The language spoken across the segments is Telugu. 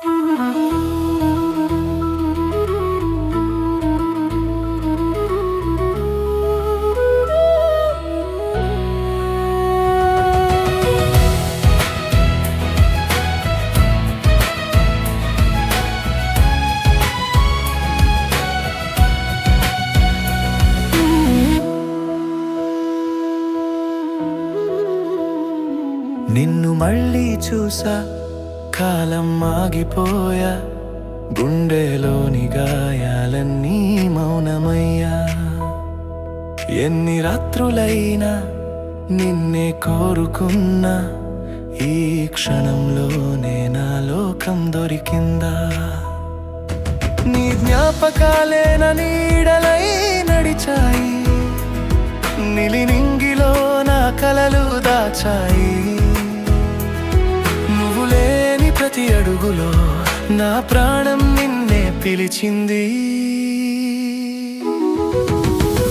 నిన్ను మళ్ళీ చూసా కాలం ఆగిపోయా. గుండెలోని గాయాలన్నీ మౌనమయ్యా. ఎన్ని రాత్రులైనా నిన్నే కోరుకున్నా. ఈ క్షణంలోనే నా లోకం దొరికిందా. నీ జ్ఞాపకాలేన నీడలై నడిచాయి. నిలినింగిలో నా కలలు దాచాయి. అడుగులో నా ప్రాణం నిన్నే పిలిచింది.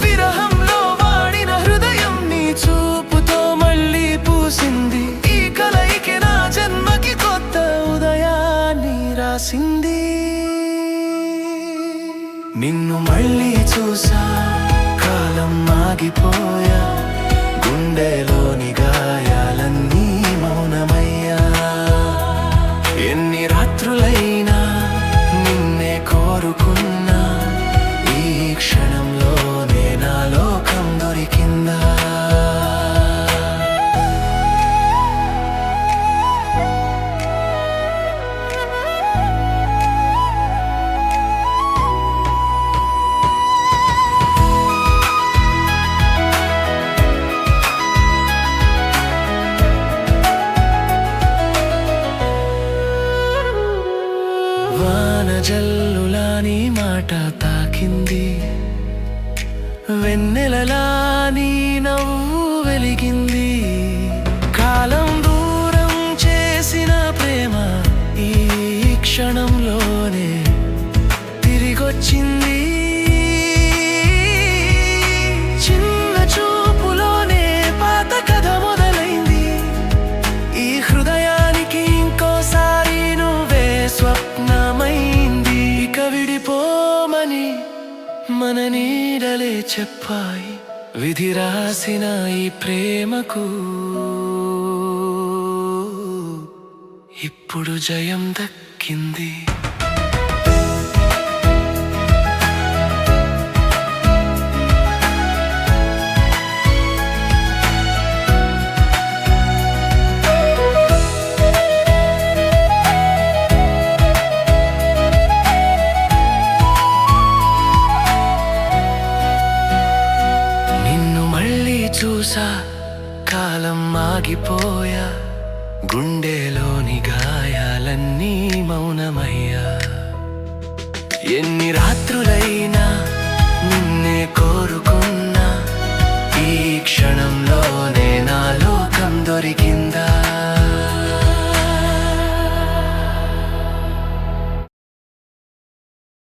విరహంలో వాడిన హృదయం నీ చూపుతో మళ్ళీ పూసింది. ఈ కలయికి నా జన్మకి కొత్త ఉదయాన్ని రాసింది. నిన్ను మళ్ళీ చూసా కాలం ఆగిపోయా గుండెలోనిగా జల్లులాని మాట తాకింది. వెన్నెలలా నీ నవ్వు వెలిగింది. అని మన నీడలే చెప్పాయి విధి రాసిన ఈ ప్రేమకు. ఇప్పుడు జయం దక్కింది. చూసా కాలం ఆగిపోయా గుండెలోని గాయాలన్నీ మౌనమయ్యా. ఎన్ని